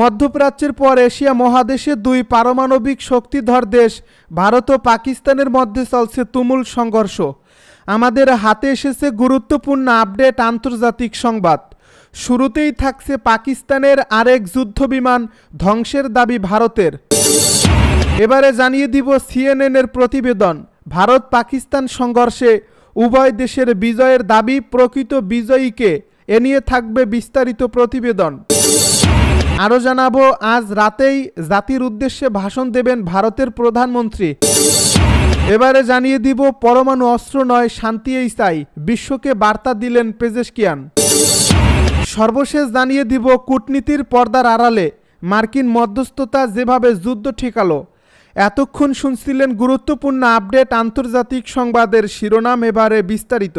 মধ্যপ্রাচ্যের পর এশিয়া মহাদেশে দুই পারমাণবিক শক্তিধর দেশ, ভারত ও পাকিস্তানের মধ্যে চলছে তুমুল সংঘর্ষ। আমাদের হাতে এসেছে গুরুত্বপূর্ণ আপডেট আন্তর্জাতিক সংবাদ। শুরুতেই থাকছে পাকিস্তানের আরেক যুদ্ধবিমান ধ্বংসের দাবি ভারতের। এবারে জানিয়ে দিব সিএনএনের প্রতিবেদন। ভারত পাকিস্তান সংঘর্ষে উভয় দেশের বিজয়ের দাবি প্রকৃত বিজয়ীকে। এ নিয়ে থাকবে বিস্তারিত প্রতিবেদন। আরও জানাব, আজ রাতেই জাতির উদ্দেশ্যে ভাষণ দেবেন ভারতের প্রধানমন্ত্রী। এবারে জানিয়ে দিব, পরমাণু অস্ত্র নয় শান্তি এই চাই বিশ্বকে বার্তা দিলেন পেজেশকিয়ান। সর্বশেষ জানিয়ে দিব, কূটনীতির পর্দার আড়ালে মার্কিন মধ্যস্থতা যেভাবে যুদ্ধ ঠেকালো, এতক্ষণ শুনছিলেন গুরুত্বপূর্ণ আপডেট আন্তর্জাতিক সংবাদের শিরোনাম এবারে বিস্তারিত।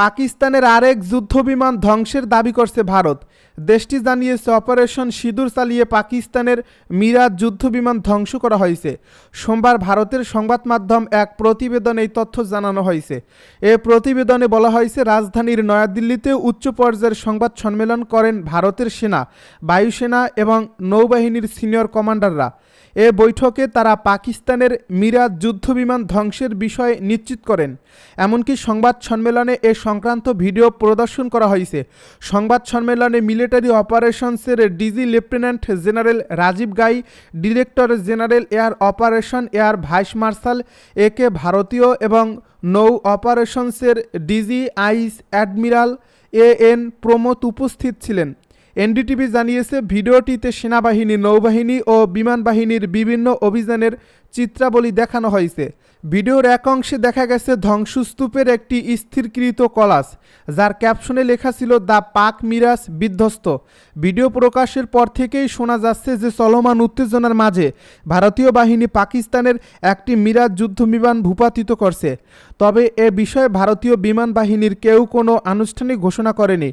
পাকিস্তানের আরেক যুদ্ধবিমান ধ্বংসের দাবি করছে ভারত। দেশটি জানিয়েছে, অপারেশন সিঁদুর চালিয়ে পাকিস্তানের মিরাজ যুদ্ধবিমান ধ্বংস করা হয়েছে। সোমবার ভারতের সংবাদ মাধ্যম এক প্রতিবেদনে এই তথ্য জানানো হয়েছে। এ প্রতিবেদনে বলা হয়েছে, রাজধানীর নয়াদিল্লিতে উচ্চ পর্যায়ের সংবাদ সম্মেলন করেন ভারতের সেনা, বায়ুসেনা এবং নৌবাহিনীর সিনিয়র কমান্ডাররা। এ বৈঠকে তারা পাকিস্তানের মিরাজ যুদ্ধবিমান ধ্বংসের বিষয়ে নিশ্চিত করেন। এমনকি সংবাদ সম্মেলনে এ সংক্রান্ত ভিডিও প্রদর্শন করা হয়েছে। সংবাদ সম্মেলনে military অপারেশনসের DG lieutenant general Rajiv Ghai, director general air operation air vice marshal A K ভারতীয় এবং নৌ অপারেশনসের DG vice admiral A N Pramod উপস্থিত ছিলেন। এনডিটিভি জানিয়েছে, ভিডিওটিতে সেনাবাহিনী, নৌবাহিনী ও বিমান বাহিনীর বিভিন্ন অভিযানের চিত্রাবলী দেখানো হয়েছে। ভিডিওর এক অংশে দেখা গেছে, ধ্বংসস্তূপের একটি স্থিরকৃত কলাস, যার ক্যাপশনে লেখা ছিল, দ্য পাক মিরাজ বিধ্বস্ত। ভিডিও প্রকাশের পর থেকেই শোনা যাচ্ছে যে, চলমান উত্তেজনার মাঝে ভারতীয় বাহিনী পাকিস্তানের একটি মিরাজ যুদ্ধ বিমান ভূপাতিত করছে। তবে এ বিষয়ে ভারতীয় বিমান বাহিনীর কেউ কোনো আনুষ্ঠানিক ঘোষণা করেনি,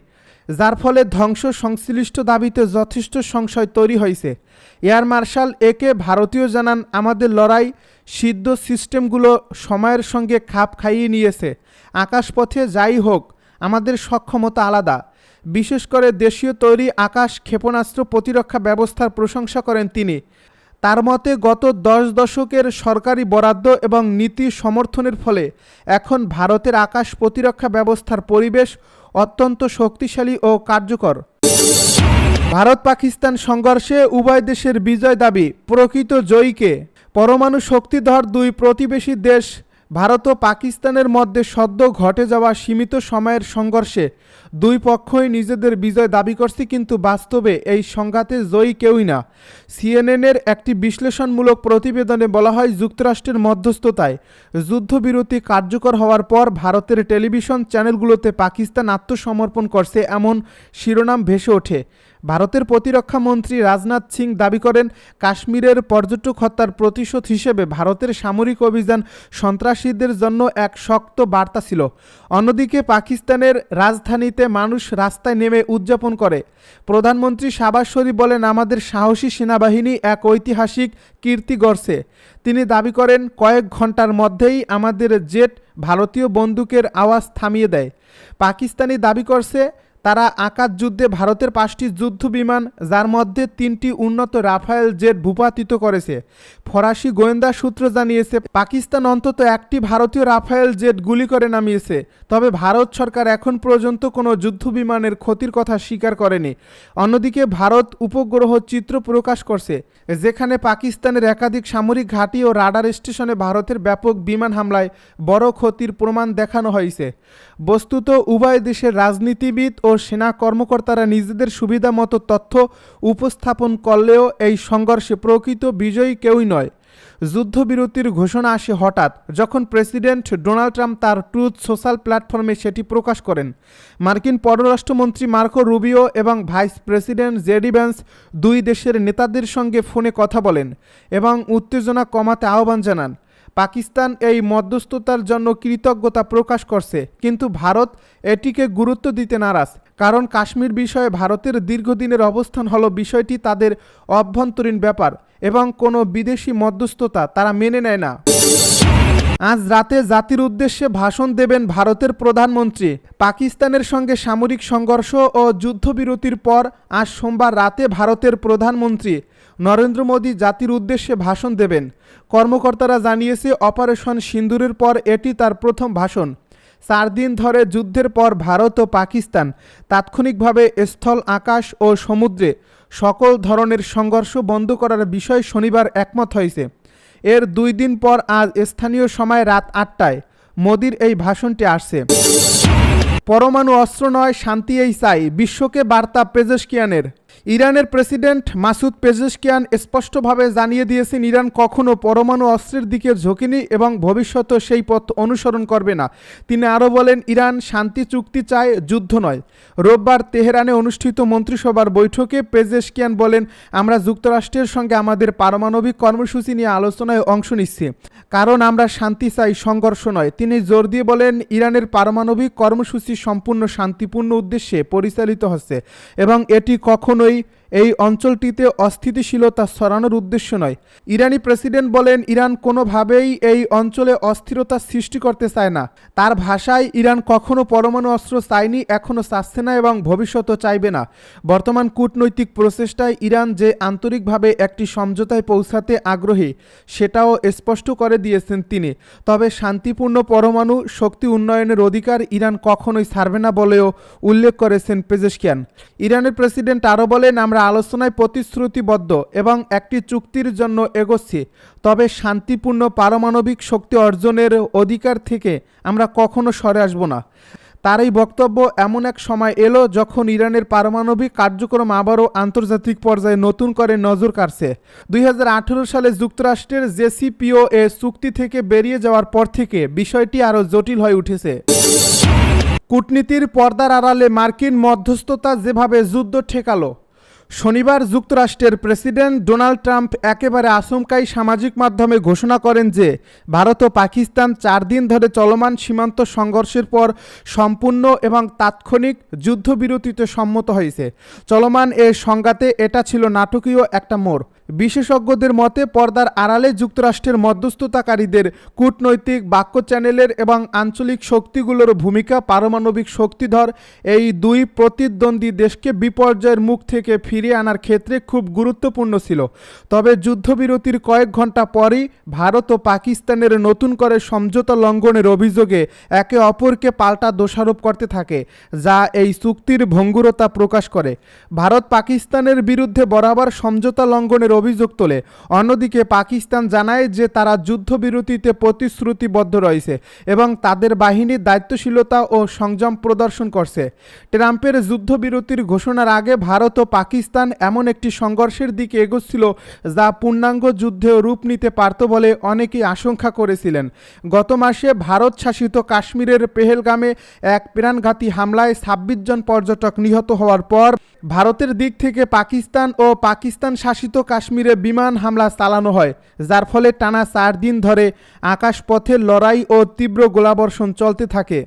যার ফলে ধ্বংস সংশ্লিষ্ট দাবিতে যথেষ্ট সংশয় তৈরি হয়েছে। এয়ার মার্শাল একে ভারতীয় জানান, আমাদের লড়াই সিদ্ধ সিস্টেমগুলো সময়ের সঙ্গে খাপ খাইয়ে নিয়েছে। আকাশপথে যাই হোক, আমাদের সক্ষমতা আলাদা। বিশেষ করে দেশীয় তৈরি আকাশ ক্ষেপণাস্ত্র প্রতিরক্ষা ব্যবস্থার প্রশংসা করেন তিনি। তার মতে, গত দশ দশকের সরকারি বরাদ্দ এবং নীতি সমর্থনের ফলে এখন ভারতের আকাশ প্রতিরক্ষা ব্যবস্থার পরিবেশ অত্যন্ত শক্তিশালী ও কার্যকর। ভারত পাকিস্তান সংঘর্ষে উভয় দেশের বিজয় দাবি প্রকৃত জয়ীকে। পরমাণু শক্তিধর দুই প্রতিবেশী দেশ ভারত ও পাকিস্তানের মধ্যে সদ্য ঘটে যাওয়া সীমিত সময়ের সংঘর্ষে দুই পক্ষই নিজেদের বিজয় দাবি করছে, কিন্তু বাস্তবে এই সংঘাতে জয়ী কেউই না। সিএনএনের একটি বিশ্লেষণমূলক প্রতিবেদনে বলা হয়, যুক্তরাষ্ট্রের মধ্যস্থতায় যুদ্ধবিরতি কার্যকর হওয়ার পর ভারতের টেলিভিশন চ্যানেলগুলোতে পাকিস্তান আত্মসমর্পণ করছে, এমন শিরোনাম ভেসে ওঠে। ভারতের প্রতিরক্ষা মন্ত্রী রাজনাথ সিং দাবি করেন, কাশ্মীরের পর্যটক হত্যার প্রতিশোধ হিসেবে ভারতের সামরিক অভিযান সন্ত্রাসীদের জন্য এক শক্ত বার্তা ছিল। অন্যদিকে পাকিস্তানের রাজধানীতে মানুষ রাস্তায় নেমে উদযাপন করে। প্রধানমন্ত্রী শাবাজ শরীফ বলেন, আমাদের সাহসী সেনাবাহিনী এক ঐতিহাসিক কীর্তি গড়ছে। তিনি দাবি করেন, কয়েক ঘণ্টার মধ্যেই আমাদের জেট ভারতীয় বন্দুকের আওয়াজ থামিয়ে দেয়। পাকিস্তানি দাবি করছে তারা আকাশ যুদ্ধে ভারতের পাঁচটি যুদ্ধ বিমান, যার মধ্যে তিনটি উন্নত রাফায়েল জেট ভূপাতিত করেছে। ফরাসি গোয়েন্দা সূত্র জানিয়েছে, পাকিস্তান অন্তত একটি ভারতীয় রাফায়েল জেট গুলি করে নামিয়েছে। তবে ভারত সরকার এখন পর্যন্ত কোনো যুদ্ধ বিমানের ক্ষতির কথা স্বীকার করেনি। অন্যদিকে ভারত উপগ্রহ চিত্র প্রকাশ করছে, যেখানে পাকিস্তানের একাধিক সামরিক ঘাঁটি ও রাডার স্টেশনে ভারতের ব্যাপক বিমান হামলায় বড় ক্ষতির প্রমাণ দেখানো হয়েছে। বস্তুত উভয় দেশের রাজনীতিবিদ ও সেনা কর্মকর্তারা নিজেদের সুবিধা মতো তথ্য উপস্থাপন করলেও এই সংঘর্ষে প্রকৃত বিজয়ী কেউই নয়। যুদ্ধবিরতির ঘোষণা আসে হঠাৎ, যখন প্রেসিডেন্ট ডোনাল্ড ট্রাম্প তার ট্রুথ সোশ্যাল প্ল্যাটফর্মে সেটি প্রকাশ করেন। মার্কিন পররাষ্ট্রমন্ত্রী মার্কো রুবিও এবং ভাইস প্রেসিডেন্ট জেডি দুই দেশের নেতাদের সঙ্গে ফোনে কথা বলেন এবং উত্তেজনা কমাতে আহ্বান জানান। পাকিস্তান এই মধ্যস্থতার জন্য কৃতজ্ঞতা প্রকাশ করছে, কিন্তু ভারত এটিকে গুরুত্ব দিতে নারাজ। কারণ কাশ্মীর বিষয়ে ভারতের দীর্ঘদিনের অবস্থান হলো বিষয়টি তাদের অভ্যন্তরীণ ব্যাপার এবং কোনো বিদেশি মধ্যস্থতা তারা মেনে নেয় না। আজ রাতে জাতির উদ্দেশ্যে ভাষণ দেবেন ভারতের প্রধানমন্ত্রী। পাকিস্তানের সঙ্গে সামরিক সংঘর্ষ ও যুদ্ধবিরতির পর আজ সোমবার রাতে ভারতের প্রধানমন্ত্রী নরেন্দ্র মোদী জাতির উদ্দেশ্যে ভাষণ দেবেন। কর্মকর্তারা জানিয়েছে, অপারেশন সিন্দুরের পর এটি তার প্রথম ভাষণ। চার দিন ধরে যুদ্ধের পর ভারত ও পাকিস্তান তাৎক্ষণিকভাবে স্থল, আকাশ ও সমুদ্রে সকল ধরনের সংঘর্ষ বন্ধ করার বিষয়ে শনিবার একমত হয়েছে। এর দুই দিন পর আজ স্থানীয় সময় রাত আটটায় মোদির এই ভাষণটি আসছে। পরমাণু অস্ত্র নয়, শান্তি এই চাই। বিশ্বকে বার্তা পেজেশকিয়ানের ইরানের প্রেসিডেন্ট মাসুদ পেজেশকিয়ান স্পষ্টভাবে জানিয়ে দিয়েছেন, ইরান কখনো পরমাণু অস্ত্রের দিকে ঝোঁকেনি এবং ভবিষ্যতেও সেই পথ অনুসরণ করবে না। তিনি আরও বলেন, ইরান শান্তি চুক্তি চায়, যুদ্ধ নয়। রোববার তেহরানে অনুষ্ঠিত মন্ত্রিসভার বৈঠকে পেজেশকিয়ান বলেন, আমরা যুক্তরাষ্ট্রের সঙ্গে আমাদের পারমাণবিক কর্মসূচি নিয়ে আলোচনায় অংশ নিচ্ছি। কারণ আমরা শান্তি চাই, সংঘর্ষ নয়। তিনি জোর দিয়ে বলেন, ইরানের পারমাণবিক কর্মসূচি সম্পূর্ণ শান্তিপূর্ণ উদ্দেশ্যে পরিচালিত হচ্ছে এবং এটি কখনোই এই অঞ্চলটিতে অস্থিতিশীলতা ছড়ানোর উদ্দেশ্য নয়। ইরানি প্রেসিডেন্ট বলেন, ইরান কোনোভাবেই এই অঞ্চলে অস্থিরতা সৃষ্টি করতে চায় না। তার ভাষায়, ইরান কখনো পরমাণু অস্ত্র চায়নি এখনও চাচ্ছে না এবং ভবিষ্যতও চাইবে না। বর্তমান কূটনৈতিক প্রচেষ্টায় ইরান যে আন্তরিকভাবে একটি সমঝোতায় পৌঁছাতে আগ্রহী, সেটাও স্পষ্ট করে দিয়েছেন তিনি। তবে শান্তিপূর্ণ পরমাণু শক্তি উন্নয়নের অধিকার ইরান কখনোই ছাড়বে না বলেও উল্লেখ করেছেন পেজেশকিয়ান। ইরানের প্রেসিডেন্ট আরও বলেন, আমরা আলোচনায় প্রতিশ্রুতিবদ্ধ এবং একটি চুক্তির জন্য এগোচ্ছি, তবে শান্তিপূর্ণ পারমাণবিক শক্তি অর্জনের অধিকার থেকে আমরা কখনো সরে আসব না। তার এই বক্তব্য এমন এক সময় এলো যখন ইরানের পারমাণবিক কার্যক্রম আবারও আন্তর্জাতিক পর্যায়ে নতুন করে নজর কাড়ছে। দুই হাজার আঠেরো সালে যুক্তরাষ্ট্রের জেসিপিও এ চুক্তি থেকে বেরিয়ে যাওয়ার পর থেকে বিষয়টি আরও জটিল হয়ে উঠেছে। কূটনীতির পর্দার আড়ালে মার্কিন মধ্যস্থতা যেভাবে যুদ্ধ ঠেকালো শনিবার যুক্তরাষ্ট্রের প্রেসিডেন্ট ডোনাল্ড ট্রাম্প একেবারে আশঙ্কাই সামাজিক মাধ্যমে ঘোষণা করেন যে, ভারত ও পাকিস্তান চার দিন ধরে চলমান সীমান্ত সংঘর্ষের পর সম্পূর্ণ এবং তাৎক্ষণিক যুদ্ধবিরতিতে সম্মত হয়েছে। চলমান এ সংঘাতে এটা ছিল নাটকীয় একটা মোড়। বিশেষজ্ঞদের মতে, পর্দার আড়ালে যুক্তরাষ্ট্রের মধ্যস্থতাকারীদের কূটনৈতিক বাক্য চ্যানেলের এবং আঞ্চলিক শক্তিগুলোর ভূমিকা পারমাণবিক শক্তিধর এই দুই প্রতিদ্বন্দ্বী দেশকে বিপর্যয়ের মুখ থেকে ফিরিয়ে আনার ক্ষেত্রে খুব গুরুত্বপূর্ণ ছিল। তবে যুদ্ধবিরতির কয়েক ঘণ্টা পরই ভারত ও পাকিস্তানের নতুন করে সমঝোতা লঙ্ঘনের অভিযোগে একে অপরকে পাল্টা দোষারোপ করতে থাকে, যা এই চুক্তির ভঙ্গুরতা প্রকাশ করে। ভারত পাকিস্তানের বিরুদ্ধে বরাবর সমঝোতা লঙ্ঘনের অভিযোগ তোলে। অন্যদিকে পাকিস্তান জানায় যে তারা যুদ্ধবিরতিতে প্রতিশ্রুতিবদ্ধ রয়েছে এবং তাদের বাহিনীর দায়িত্বশীলতা ও সংযম প্রদর্শন করছে। ট্রাম্পের যুদ্ধবিরতির ঘোষণার আগে ভারত ও পাকিস্তান এমন একটি সংঘর্ষের দিকে এগোচ্ছিল যা পূর্ণাঙ্গ যুদ্ধেও রূপ নিতে পারত বলে অনেকেই আশঙ্কা করেছিলেন। গত মাসে ভারত শাসিত কাশ্মীরের পেহেলগামে এক প্রাণঘাতী হামলায় ছাব্বিশ জন পর্যটক নিহত হওয়ার পর ভারতের দিক থেকে পাকিস্তান ও পাকিস্তান শাসিত কাশ্মীরে বিমান হামলা চালানো হয়, যার ফলে টানা চার দিন ধরে আকাশপথে লড়াই ও তীব্র গোলাবর্ষণ চলতে থাকে।